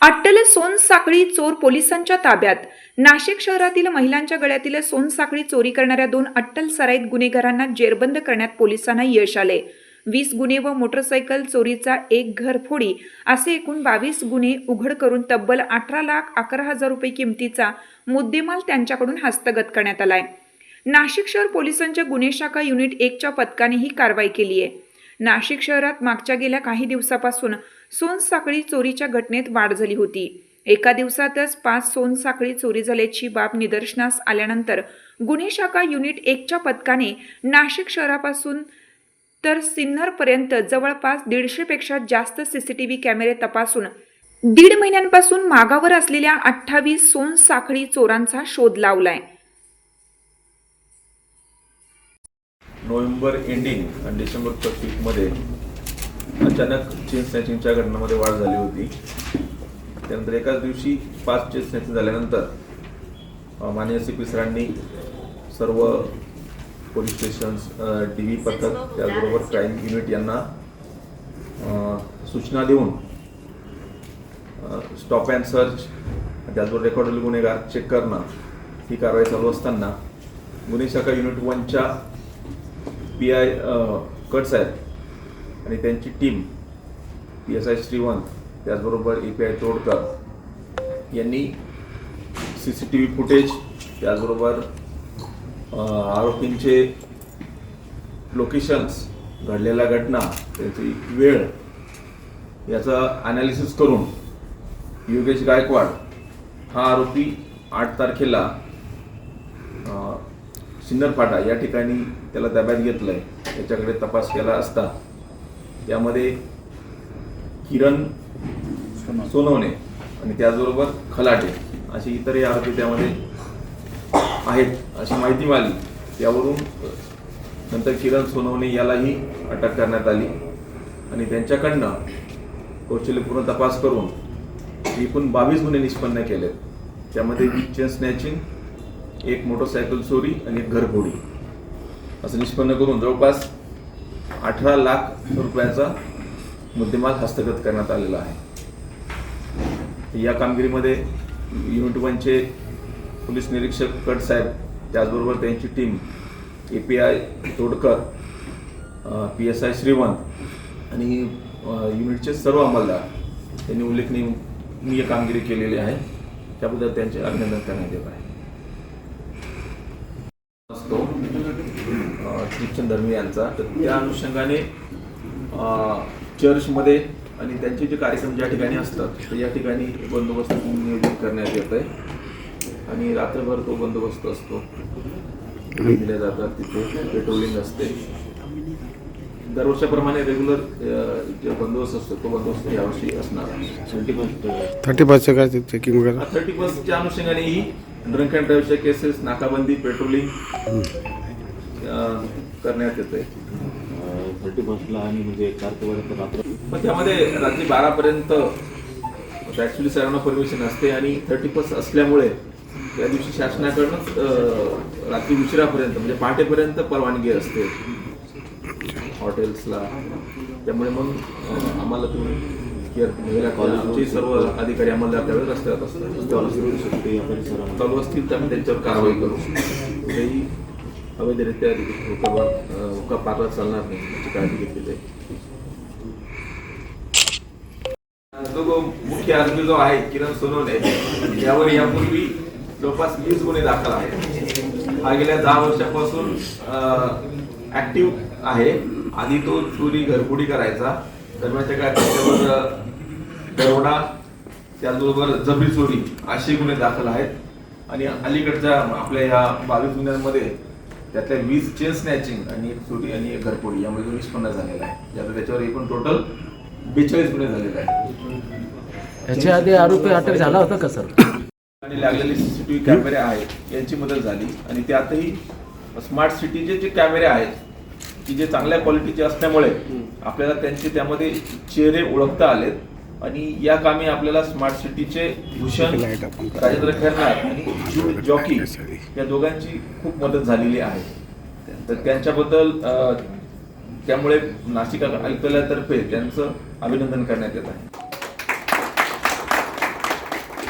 अट्टल सोनसाखळी चोर पोलिसांच्या ताब्यात. नाशिक शहरातील महिलांच्या गळ्यातील सोनसाखळी चोरी करणाऱ्या दोन अट्टल सराईत गुन्हेगारांना जेरबंद करण्यात पोलिसांना यश आले. वीस गुन्हे व मोटरसायकल चोरीचा एक घरफोडी असे एकूण बावीस गुन्हे उघड करून तब्बल अठरा लाख अकरा हजार रुपये किमतीचा मुद्देमाल त्यांच्याकडून हस्तगत करण्यात आलाय. नाशिक शहर पोलिसांच्या गुन्हे शाखा युनिट एकच्या पथकाने ही कारवाई केली आहे नाशिक शहरात मागच्या गेल्या काही दिवसापासून सोनसाखळी चोरीच्या घटनेत वाढ झाली होती. एका दिवसातच पाच सोनसाखळी चोरी झाल्याची बाब निदर्शनास आल्यानंतर गुन्हे शाखा युनिट एकच्या पथकाने नाशिक शहरापासून तर सिन्नरपर्यंत जवळपास दीडशेपेक्षा जास्त सी सी टी व्ही कॅमेरे तपासून दीड महिन्यांपासून मागावर असलेल्या अठ्ठावीस सोनसाखळी चोरांचा शोध लावलाय. नोव्हेंबर एंडिंग आणि डिसेंबर फर्स्ट वीकमध्ये अचानक चेन स्नॅचिंगच्या घटनामध्ये वाढ झाली होती. त्यानंतर एकाच दिवशी पाच चेन स्नॅचिंग झाल्यानंतर माननीय सी. पी. सरांनी सर्व पोलीस स्टेशन्स डी व्ही पथक त्याचबरोबर क्राईम युनिट यांना सूचना देऊन स्टॉप अँड सर्च त्याचबरोबर रेकॉर्डेड गुन्हेगार चेक करणं ही कारवाई चालू असताना गुन्हे शाखा युनिट वनच्या पी आय कट साहेब आणि त्यांची team P S I Shrivant त्याचबरोबर ए पी आय तोडकर यांनी C C T V footage त्याचबरोबर आरोपींचे लोकेशन्स घडलेल्या घटना त्याची वेळ याचा ॲनालिसिस करून योगेश गायकवाड हा आरोपी आठ तारखेला अ, सिन्नर फाटा या ठिकाणी त्याला ताब्यात घेतलंय. त्याच्याकडे तपास केला असता त्यामध्ये किरण सोनवणे आणि त्याचबरोबर खलाटे असे इतरही आरोपी त्यामध्ये आहेत अशी माहिती मिळाली. त्यावरून नंतर किरण सोनवणे यालाही अटक करण्यात आली आणि त्यांच्याकडनं कौशल्यपूर्ण तपास करून एकूण बावीस गुन्हे निष्पन्न केलेत. त्यामध्ये चेन स्नॅचिंग एक मोटरसायकल चोरी आणि एक घरफोडी. असं निष्पन्न करून जवळपास अठरा लाख रुपयाचा मुद्देमाल हस्तगत करण्यात आलेला आहे. या कामगिरीमध्ये युनिट वनचे पोलीस निरीक्षक कट साहेब त्याचबरोबर त्यांची team A P I Todkar P S I Shrivant आणि युनिटचे सर्व अंमलदार त्यांनी उल्लेखनीय कामगिरी केलेली आहे. त्याबद्दल त्यांचे अभिनंदन करण्यात येत आहे. असतो. ख्रिश्चन धर्मीय यांचा. तर त्या अनुषंगाने चर्चमध्ये आणि त्यांचे जे कार्यक्रम ज्या ठिकाणी असतात तर या ठिकाणी बंदोबस्त नियोजित करण्यात येत आहे. आणि रात्रभर तो बंदोबस्त असतो. दिल्या जातात तिथे. पेट्रोलिंग असते. दरवर्षाप्रमाणे रेग्युलर जे बंदोबस्त असतो तो बंदोबस्त यावर्षी असणार आहे. थर्टी फर्स्टचं काय चेकिंग वगैरे? थर्टी फर्स्टच्या अनुषंगाने ही ड्रंक अँड ड्राईव्हच्या केसेस नाकाबंदी पेट्रोलिंग करण्यात येते थर्टी फर्स्टला आणि म्हणजे तारखेपर्यंत रात्र पण त्यामध्ये रात्री बारापर्यंत ॲक्च्युली सर्वांना परमिशन असते आणि थर्टी फर्स्ट असल्यामुळे त्या दिवशी शासनाकडूनच रात्री उशिरापर्यंत म्हणजे पहाटेपर्यंत परवानगी असते. हॉटेल्सला. त्यामुळे मग आम्हाला तुम्ही केअर घ्यायला कॉलेज आमचे सर्व अधिकारी आम्हाला त्यावेळेस रस्त्यात असतात चालू असतील तर आम्ही त्यांच्यावर कारवाई करू. कुठेही अवैधरित्या हुक्का पारला चालणार नाही याची काळजी घेतली जाईल. जो जो मुख्य आरोपी जो आहे किरण सोनवणे यावर यापूर्वी जवळपास वीस गुन्हे दाखल आहेत. हा गेल्या दहा वर्षापासून ऍक्टिव्ह आहे. आधी तो चोरी घरफोडी करायचा. दरम्यानच्या काळात त्याच्यावर अ, दरोडा त्याचबरोबर जबरी चोरी असे गुन्हे दाखल आहेत. आणि अलीकडच्या आपल्या या बावीस गुन्ह्यांमध्ये त्यातल्या वीस चेन स्नॅचिंग आणि एक चोरी आणि एक घरफोडी यामध्ये जो निष्पन्न झालेला आहे ज्यात त्याच्यावर एकूण टोटल बेचाळीस गुन्हे झालेले आहेत. याच्या आधी आरोपी अटक झाला होता का सर? आणि लागलेले सीसीटीव्ही कॅमेरे आहेत यांची मदत झाली. आणि त्यातही स्मार्ट सिटीचे जे कॅमेरे आहेत की जे चांगल्या क्वालिटीचे असल्यामुळे आपल्याला त्यांचे त्यामध्ये चेहरे ओळखता आलेत. आणि या कामी आपल्याला स्मार्ट सिटीचे भूषण राजेंद्र खैरनार आणि जॉकी या दोघांची खूप मदत झालेली आहे. तर त्यांच्याबद्दल त्यामुळे नाशिक आयुक्तालयातर्फे त्यांचं अभिनंदन करण्यात येत आहे.